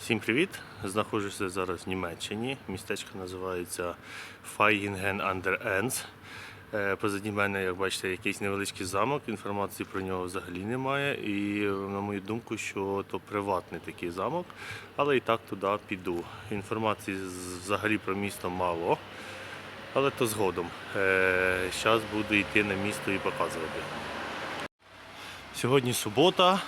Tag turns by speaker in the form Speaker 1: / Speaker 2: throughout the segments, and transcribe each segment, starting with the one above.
Speaker 1: Всім привіт! Знаходжуся зараз в Німеччині. Містечко називається Feigen an der Enz. Е, Позаді мене, як бачите, якийсь невеличкий замок. Інформації про нього взагалі немає. І на мою думку, що то приватний такий замок, але і так туди піду. Інформації взагалі про місто мало, але то згодом. Зараз буду йти на місто і показувати. Сьогодні субота.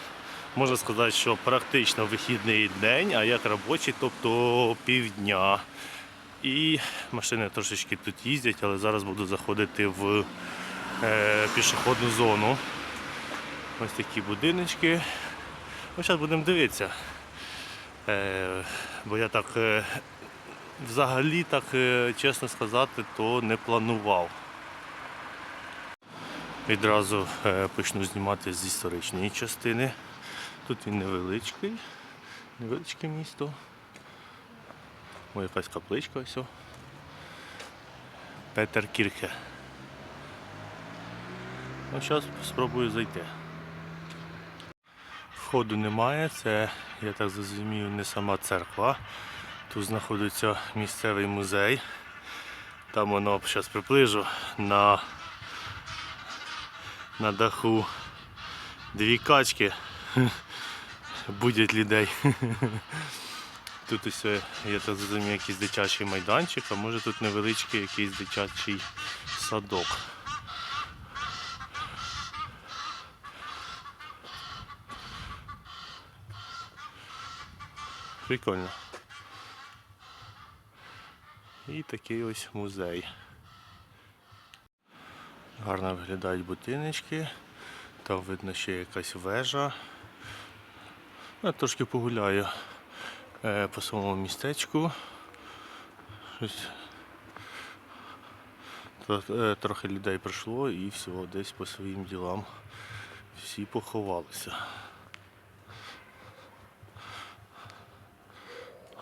Speaker 1: Можна сказати, що практично вихідний день, а як робочий, тобто півдня. І машини трошечки тут їздять, але зараз буду заходити в е, пішохідну зону. Ось такі будиночки. Ну, зараз будемо дивитися. Е, бо я так е, взагалі, так, е, чесно сказати, то не планував. Відразу е, почну знімати з історичної частини. Тут він невеличкий, невеличке місто. Ось якась капличка ось. Петер Кірхе. Ну, зараз спробую зайти. Входу немає, це, я так зрозумів, не сама церква. Тут знаходиться місцевий музей. Там воно зараз приближу на, на даху дві качки будять людей. Тут ось, е, я так зрозумів, якийсь дитячий майданчик, а може тут невеличкий якийсь дитячий садок. Прикольно. І такий ось музей. Гарно виглядають будиночки. Там видно ще якась вежа. Я трошки погуляю е, по самому містечку. Щось. Е, Трохи людей прийшло і всього десь по своїм ділам всі поховалися.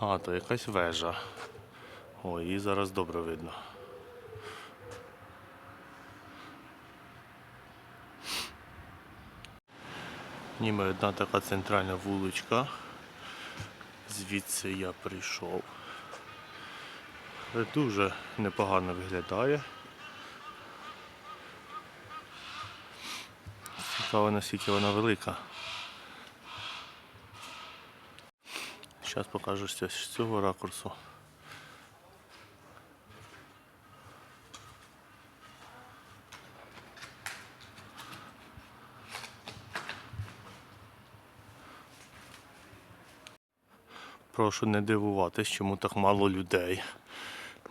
Speaker 1: А, то якась вежа. О, її зараз добре видно. Ніби одна така центральна вуличка. Звідси я прийшов. Дуже непогано виглядає. Цікаво, наскільки вона велика. Зараз покажу з цього ракурсу. Прошу не дивуватись, чому так мало людей.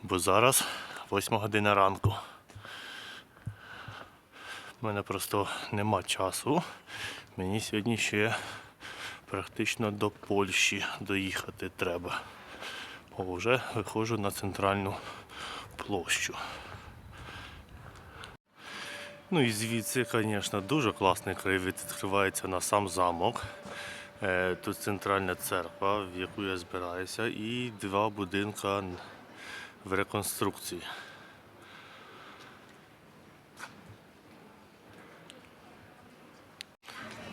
Speaker 1: Бо зараз 8 година ранку. У мене просто нема часу. Мені сьогодні ще практично до Польщі доїхати треба. О, вже виходжу на центральну площу. Ну і звідси, звісно, дуже класний краєвид відкривається на сам замок. Е, Тут центральна церква, в яку я збираюся, і два будинка в реконструкції.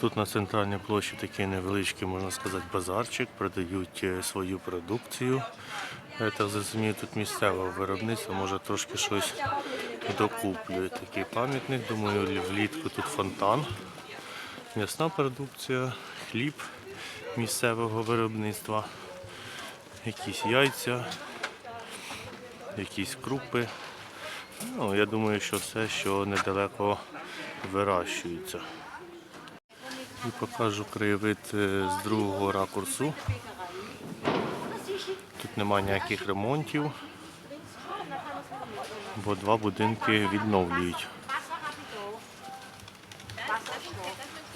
Speaker 1: Тут на центральній площі такий невеличкий, можна сказати, базарчик, продають е, свою продукцію. Я так зрозумію, тут місцеве виробництво, може трошки щось докуплюють. Такий пам'ятник, думаю, влітку тут фонтан. М'ясна продукція, хліб місцевого виробництва, якісь яйця, якісь крупи. Ну, я думаю, що все, що недалеко вирощується. І покажу краєвид е, з другого ракурсу. Тут немає ніяких ремонтів, бо два будинки відновлюють.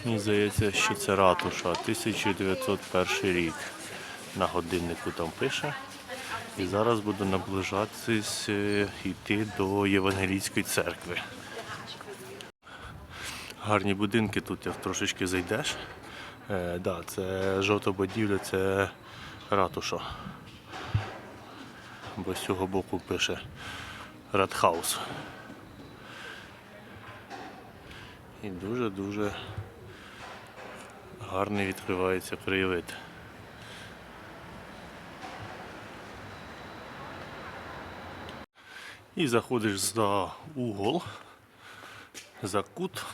Speaker 1: Мені здається, що це ратуша, 1901 рік. На годиннику там пише. І зараз буду наближатись е, йти до Євангелійської церкви. Гарні будинки тут, як трошечки зайдеш. Е, да, це жовта будівля, це ратуша. Бо з цього боку пише Радхаус. І дуже-дуже гарний відкривається краєвид. І заходиш за угол, за кут,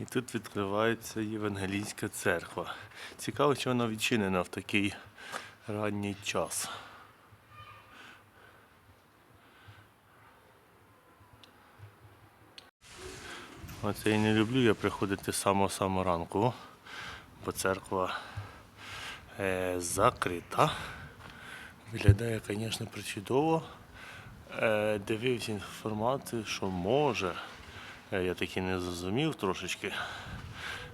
Speaker 1: і тут відкривається Євангелійська церква. Цікаво, що вона відчинена в такий ранній час. Оце я не люблю я приходити з самого-самого ранку, бо церква е, закрита. Виглядає, звісно, причудово. Е, дивився інформацію, що може. Е, я таки не зрозумів трошечки,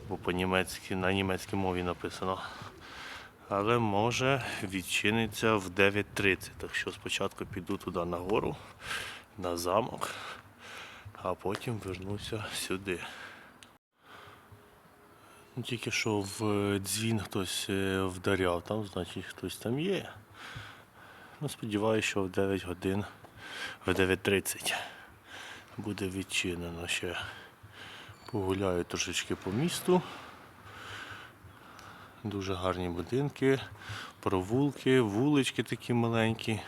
Speaker 1: бо по-німецьки, на німецькій мові написано. Але може відчиниться в 9.30. Так що спочатку піду туди нагору, на замок, а потім вернуся сюди. Ну, Тільки що в дзвін хтось е, вдаряв, там, значить, хтось там є. Ну, сподіваюся, що в 9 годин, в 9.30 буде відчинено ще. Погуляю трошечки по місту. Дуже гарні будинки, провулки, вулички такі маленькі.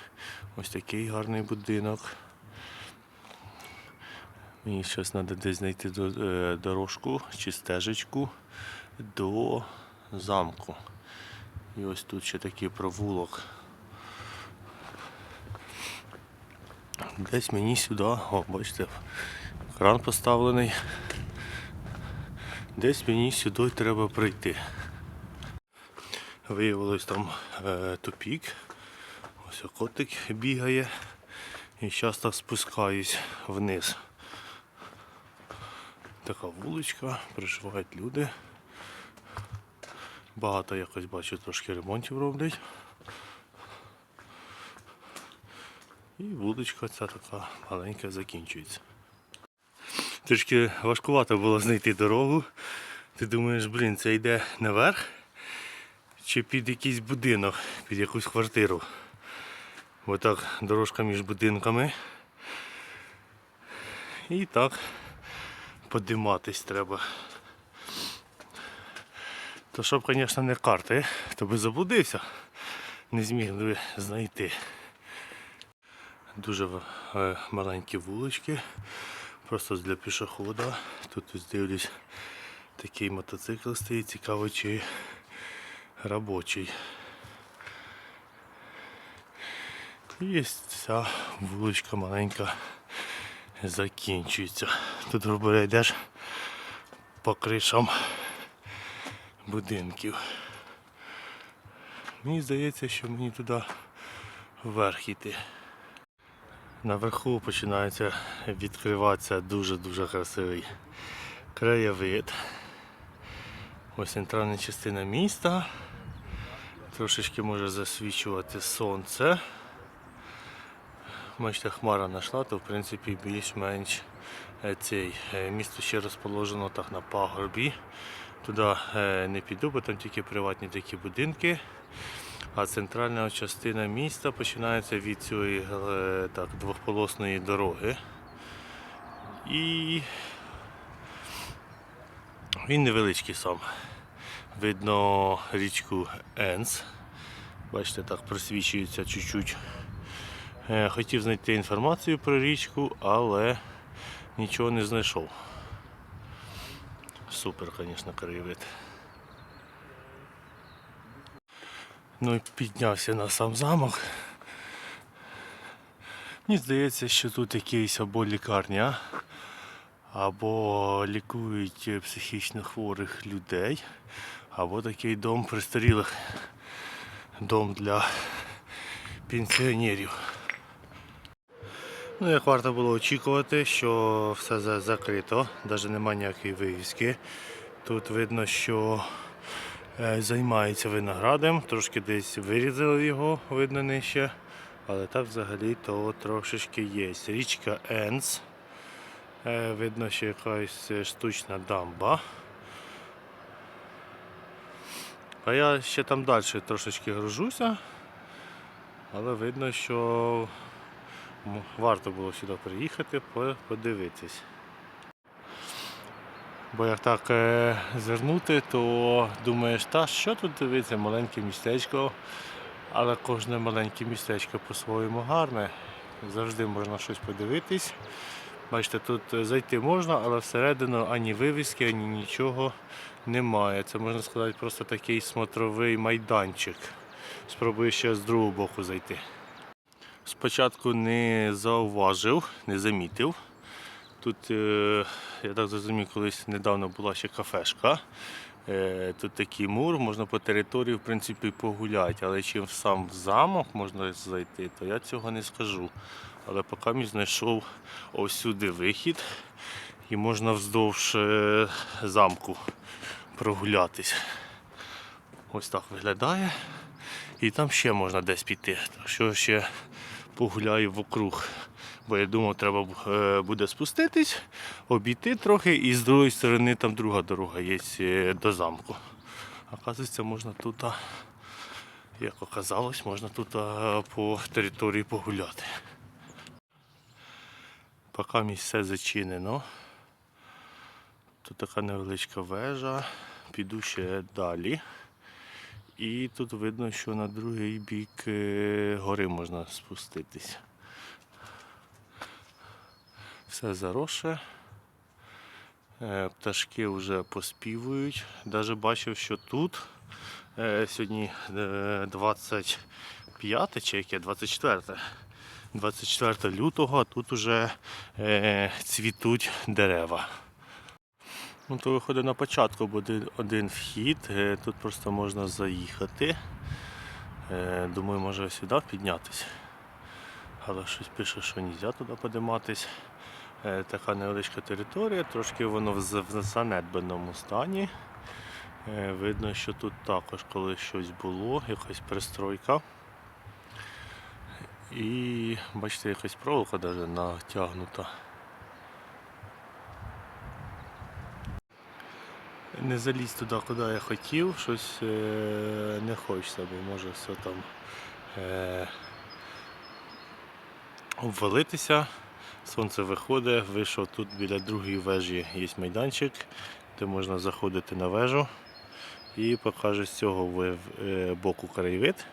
Speaker 1: Ось такий гарний будинок. Мені зараз треба десь знайти е, дорожку чи стежечку до замку. І ось тут ще такий провулок. Десь мені сюди, о, бачите, кран поставлений. Десь мені сюди треба прийти. Виявилось там е, тупік. Ось котик бігає. І зараз так спускаюсь вниз. Така вуличка, проживають люди. Багато якось бачу трошки ремонтів роблять. І вуличка ця така маленька закінчується. Трішки важкувато було знайти дорогу. Ти думаєш, блін, це йде наверх чи під якийсь будинок, під якусь квартиру. Бо так дорожка між будинками. І так подиматись треба. То щоб, звісно, не карти, то би заблудився. Не зміг би знайти. Дуже е, маленькі вулички, просто для пішохода. Тут ось дивлюсь, такий мотоцикл стоїть, цікаво, чи робочий. І ця вуличка маленька закінчується. Тут говоря, йдеш по кришам будинків. Мені здається, що мені туди вверх йти. Наверху починається відкриватися дуже-дуже красивий краєвид. Ось центральна частина міста. Трошечки може засвічувати сонце. Бачите, хмара знайшла, то в принципі більш-менш цей е, місто ще розположено так на пагорбі. Туди е, не піду, бо там тільки приватні такі будинки. А центральна частина міста починається від цієї е, так, двохполосної дороги. І він невеличкий сам. Видно річку Енс. Бачите, так просвічується чуть-чуть. Е, Хотів знайти інформацію про річку, але нічого не знайшов. Супер, звісно, краєвид. Ну і піднявся на сам замок. Мені здається, що тут якийсь або лікарня, або лікують психічно хворих людей, або такий дом престарілих, дом для пенсіонерів. Ну, як варто було очікувати, що все закрито, навіть немає ніякої вивіски. Тут видно, що е, займається виноградом, трошки десь вирізали його, видно нижче. Але так взагалі то трошечки є. Річка Енс. Е, Видно, що якась штучна дамба. А я ще там далі трошечки гружуся, але видно, що м, варто було сюди приїхати, подивитись. Бо як так е, звернути, то думаєш, та що тут дивиться, маленьке містечко, Але кожне маленьке містечко по-своєму гарне. Завжди можна щось подивитись. Бачите, тут е, зайти можна, але всередину ані вивіски, ані нічого немає. Це можна сказати просто такий смотровий майданчик. Спробую ще з другого боку зайти. Спочатку не зауважив, не замітив. Тут, е, я так зрозумів, колись недавно була ще кафешка. Е, Тут такий мур, можна по території в принципі погуляти, але чим сам в замок можна зайти, то я цього не скажу. Але поки мені знайшов ось сюди вихід і можна вздовж е, замку прогулятись. Ось так виглядає. І там ще можна десь піти. Так що ще погуляю вокруг. Бо я думав, треба е, буде спуститись, обійти трохи, і з другої сторони там друга дорога є е, до замку. Оказується, можна тут, як оказалось, можна тут по території погуляти. Поки місце зачинено. Тут така невеличка вежа. Піду ще далі. І тут видно, що на другий бік е, гори можна спуститись. Все заросше. Е, Пташки вже поспівують. Даже бачив, що тут е, сьогодні е, 25 чи яке 24. 24 лютого, а тут уже цвітуть дерева. Ну, то виходить на початку буде один вхід, е, тут просто можна заїхати. Е, Думаю, може сюди піднятися. Але щось пише, що не можна туди підійматись. Е, Така невеличка територія, трошки воно в занедбаному стані. Видно, що тут також колись щось було, якась пристройка. І бачите, якась проволока навіть натягнута. Не заліз туди, куди я хотів, щось е, не хочеться, бо може все там е, обвалитися. Сонце виходить, вийшов тут біля другої вежі є майданчик, де можна заходити на вежу і покаже з цього е, боку краєвид.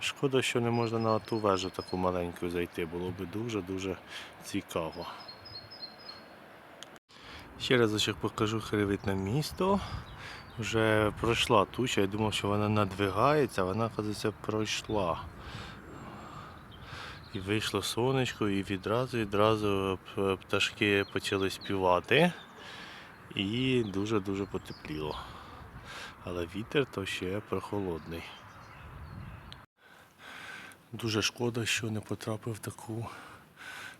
Speaker 1: Шкода, що не можна на ту вежу таку маленьку зайти, було б дуже-дуже цікаво. Ще разочок покажу краєвид місто. Вже пройшла туча, я думав, що вона надвигається, вона, оказується, пройшла. І вийшло сонечко, і відразу відразу пташки почали співати. І дуже-дуже потепліло. Але вітер то ще прохолодний. Дуже шкода, що не потрапив в таку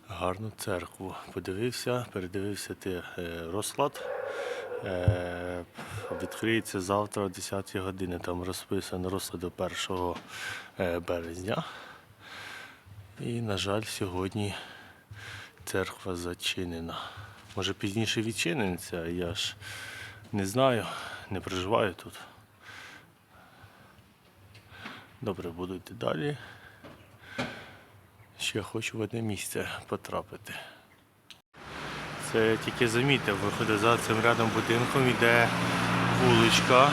Speaker 1: гарну церкву. Подивився, передивився ти е, розклад. Е, Відкриється завтра о 10 годині. Там розписано розклад до 1 е, березня. І, на жаль, сьогодні церква зачинена. Може пізніше відчиниться, я ж не знаю, не проживаю тут. Добре, буду йти далі. Ще хочу в одне місце потрапити. Це я тільки замітив, виходить за цим рядом будинком йде вуличка,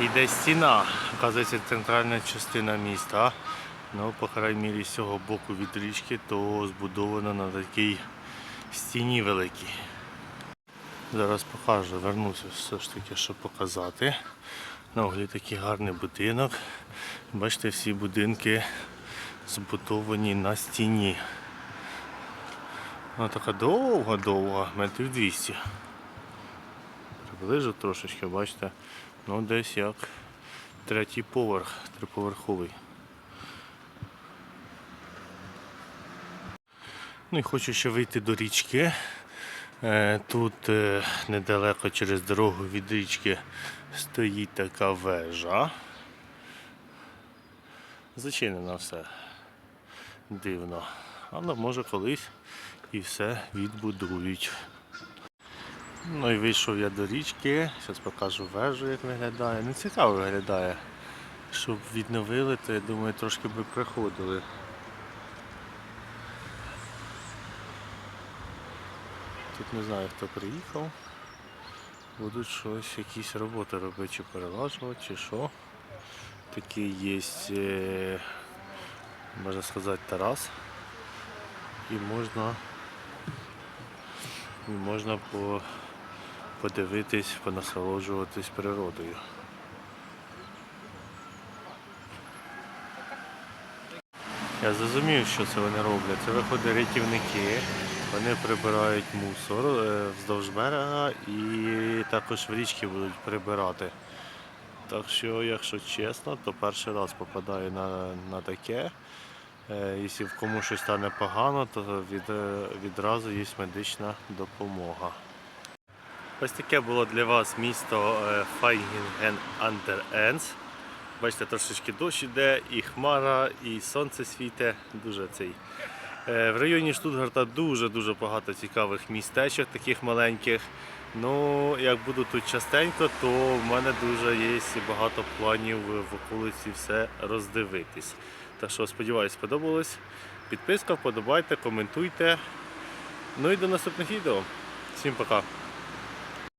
Speaker 1: йде стіна. Оказується, центральна частина міста. Ну, по крайній мірі, з цього боку від річки, то збудовано на такій стіні великій. Зараз покажу, вернуся все ж таки, щоб показати. На огляді такий гарний будинок. Бачите, всі будинки збудовані на стіні. Вона така довга-довга, метрів 200. Приближу трошечки, бачите, ну десь як третій поверх, триповерховий. Ну і хочу ще вийти до річки. Е, Тут е, недалеко через дорогу від річки стоїть така вежа. Зачинено все. Дивно. Але може колись і все відбудують. Ну і вийшов я до річки. Зараз покажу вежу, як виглядає. Ну цікаво виглядає. Щоб відновили, то я думаю трошки би приходили. Тут не знаю хто приїхав. Будуть щось, якісь роботи робити, чи перелажувати, чи що. такий є, е, можна сказати, терас. І можна, і можна по, подивитись, понасолоджуватись природою. Я зрозумів, що це вони роблять. Це виходять рятівники, вони прибирають мусор е, вздовж берега і також в річки будуть прибирати. Так що, якщо чесно, то перший раз попадаю на, на таке. Е, Якщо кому щось стане погано, то від, е, відразу є медична допомога. Ось таке було для вас місто е, Файгінген Андер Енс. Бачите, трошечки дощ іде, і хмара, і сонце світе. Дуже цей. В районі Штутгарта дуже-дуже багато цікавих містечок, таких маленьких. Ну, як буду тут частенько, то в мене дуже є багато планів в околиці все роздивитись. Так що сподіваюсь, сподобалось. Підписка, вподобайте, коментуйте. Ну і до наступних відео. Всім пока!